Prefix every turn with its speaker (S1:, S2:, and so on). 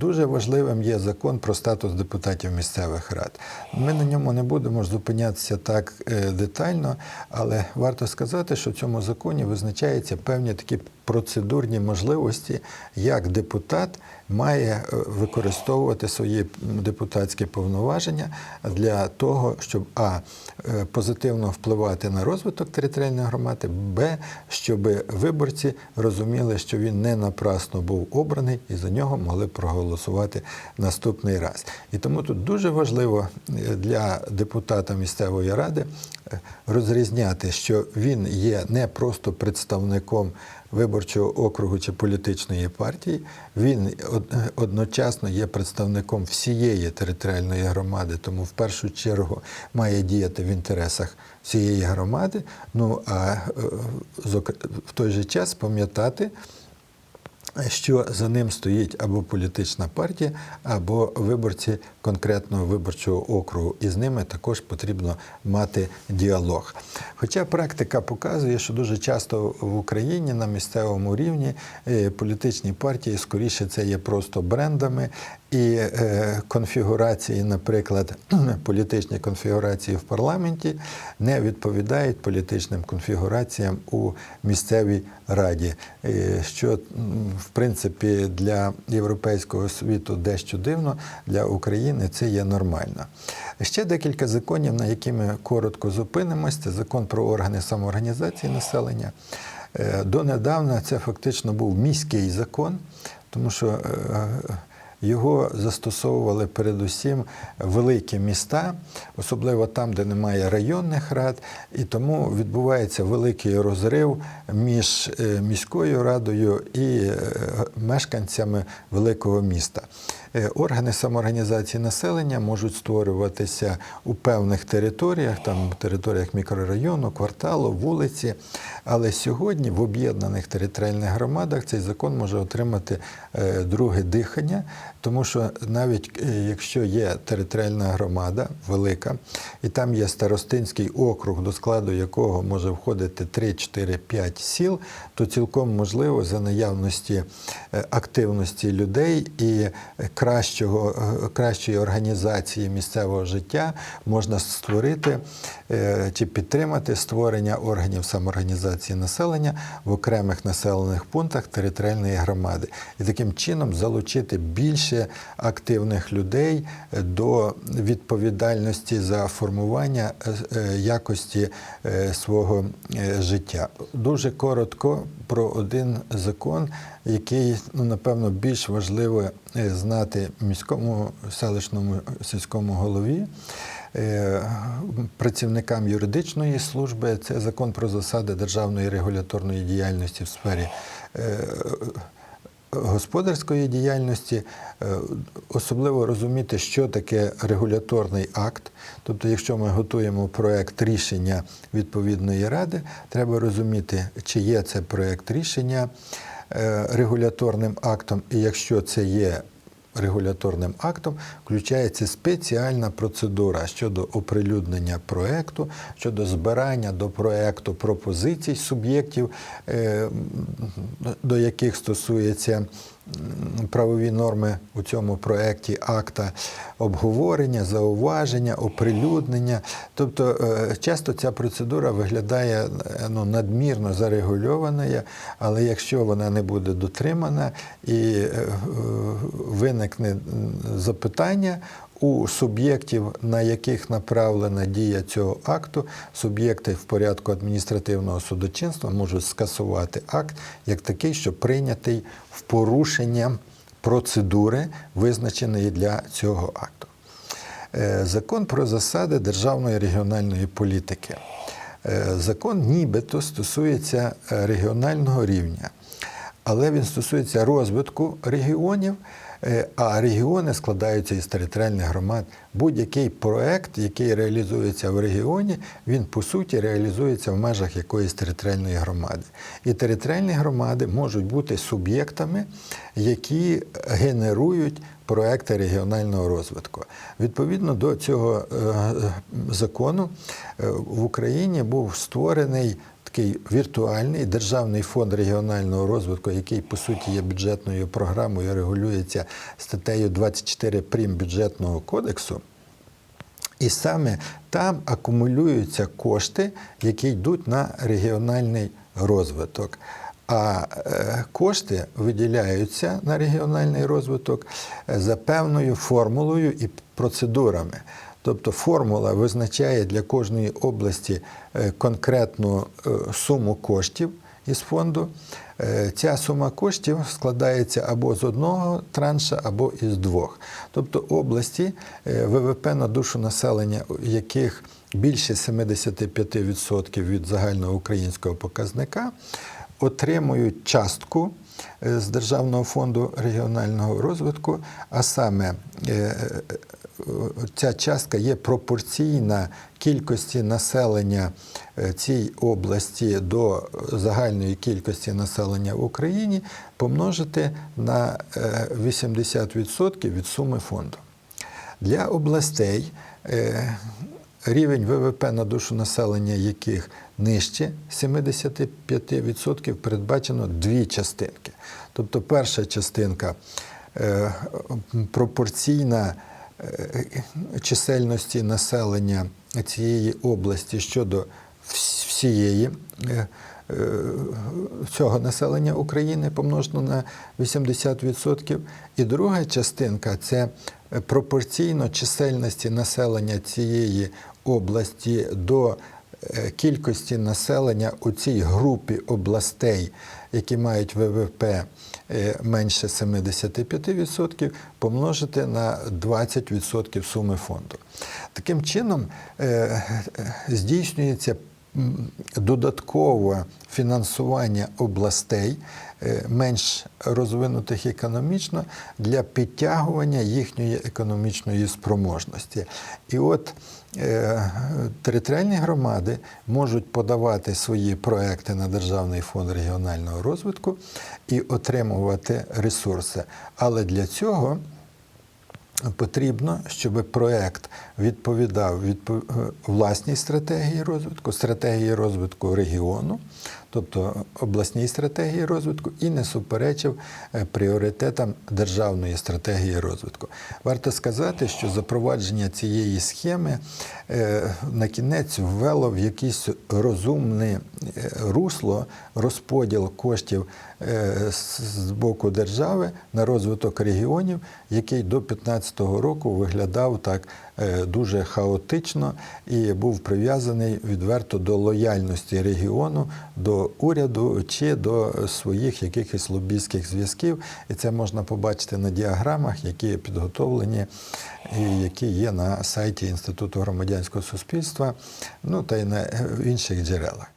S1: Дуже важливим є закон про статус депутатів місцевих рад. Ми на ньому не будемо зупинятися так е, детально, але варто сказати, що в цьому законі визначаються певні такі процедурні можливості, як депутат має е, використовувати свої депутатські повноваження для того, щоб а е, позитивно впливати на розвиток територіальної громади, б щоб виборці розуміли, що він не напрасно був обраний і за нього могли проголосувати наступний раз. І тому тут дуже важливо е, для депутата місцевої ради е, розрізняти, що він є не просто представником виборчого округу чи політичної партії, він одночасно є представником всієї територіальної громади, тому в першу чергу має діяти в інтересах всієї громади. Ну а е, в той же час пам'ятати, що за ним стоїть або політична партія, або виборці конкретного виборчого округу, і з ними також потрібно мати діалог. Хоча практика показує, що дуже часто в Україні на місцевому рівні е, політичні партії скоріше це є просто брендами. І е, конфігурації, наприклад, політичні конфігурації в парламенті не відповідають політичним конфігураціям у місцевій раді, що в принципі для європейського світу дещо дивно, для України це є нормально. Ще декілька законів, на які ми коротко зупинимось. Це закон про органи самоорганізації населення. Е, Донедавна це фактично був міський закон, тому що е, його застосовували передусім великі міста, особливо там, де немає районних рад, і тому відбувається великий розрив між е, міською радою і е, мешканцями великого міста. Е, Органи самоорганізації населення можуть створюватися у певних територіях, там територіях мікрорайону, кварталу, вулиці. Але сьогодні в об'єднаних територіальних громадах цей закон може отримати друге дихання, тому що навіть е, якщо є територіальна громада велика, і там є старостинський округ, до складу якого може входити 3, 4, 5 сіл, то цілком можливо за наявності е, активності людей і кращого, е, кращої організації місцевого життя можна створити чи підтримати створення органів самоорганізації населення в окремих населених пунктах територіальної громади. І таким чином залучити більше активних людей до відповідальності за формування е, е, якості е, свого життя. Дуже коротко про один закон, який ну напевно більш важливо знати міському селищному сільському голові. Працівникам юридичної служби це закон про засади державної регуляторної діяльності в сфері господарської діяльності, е, особливо розуміти, що таке регуляторний акт. Тобто, якщо ми готуємо проект рішення відповідної ради, треба розуміти, чи є це проект рішення е, регуляторним актом, і якщо це є регуляторним актом включається спеціальна процедура щодо оприлюднення проекту, щодо збирання до проекту пропозицій суб'єктів, е, до яких стосується правові норми у цьому проєкті акта, обговорення, зауваження, оприлюднення. Тобто е, часто ця процедура виглядає е, ну, надмірно зарегульованою, але якщо вона не буде дотримана і е, виникне запитання, у суб'єктів, на яких направлена дія цього акту, суб'єкти в порядку адміністративного судочинства можуть скасувати акт як такий, що прийнятий в порушення процедури, визначеної для цього акту. Е, Закон про засади державної регіональної політики. Е, Закон нібито стосується е, регіонального рівня, але він стосується розвитку регіонів, а регіони складаються із територіальних громад. Будь-який проект, який реалізується в регіоні, він по суті реалізується в межах якоїсь територіальної громади. І територіальні громади можуть бути суб'єктами, які генерують проекти регіонального розвитку. Відповідно до цього е, закону е, в Україні був створений такий віртуальний державний фонд регіонального розвитку, який по суті є бюджетною програмою, регулюється статтею 24 прим бюджетного кодексу. І саме там акумулюються кошти, які йдуть на регіональний розвиток. А е, кошти виділяються на регіональний розвиток е, за певною формулою і процедурами. Тобто формула визначає для кожної області е, конкретну е, суму коштів із фонду. Е, Ця сума коштів складається або з одного транша, або із двох. Тобто області, ВВП на душу населення, яких більше 75% від загальноукраїнського показника, отримують частку з Державного фонду регіонального розвитку, а саме е, е, ця частка є пропорційна кількості населення е, цій області до загальної кількості населення в Україні помножити на е, 80% від суми фонду. Для областей е, рівень ВВП на душу населення яких нижче 75%, передбачено дві частинки. Тобто перша частинка е, пропорційна е, чисельності населення цієї області щодо всієї е, цього населення України помножено на 80%. І друга частинка це пропорційно чисельності населення цієї області до е, кількості населення у цій групі областей, які мають ВВП е, менше 75%, помножити на 20% суми фонду. Таким чином е, здійснюється додаткове фінансування областей е, менш розвинутих економічно для підтягування їхньої економічної спроможності. І от е, територіальні громади можуть подавати свої проекти на Державний фонд регіонального розвитку і отримувати ресурси. Але для цього потрібно, щоб проект відповідав відпо- е, власній стратегії розвитку, стратегії розвитку регіону, тобто обласній стратегії розвитку, і не суперечив е, пріоритетам державної стратегії розвитку. Варто сказати, що запровадження цієї схеми е, на кінець ввело в якесь розумне русло розподіл коштів е, з боку держави на розвиток регіонів, який до 2015 року виглядав так дуже хаотично і був прив'язаний відверто до лояльності регіону, до уряду чи до своїх якихось лобійських зв'язків. І це можна побачити на діаграмах, які підготовлені і які є на сайті Інституту громадянського суспільства, ну та й на е, інших джерелах.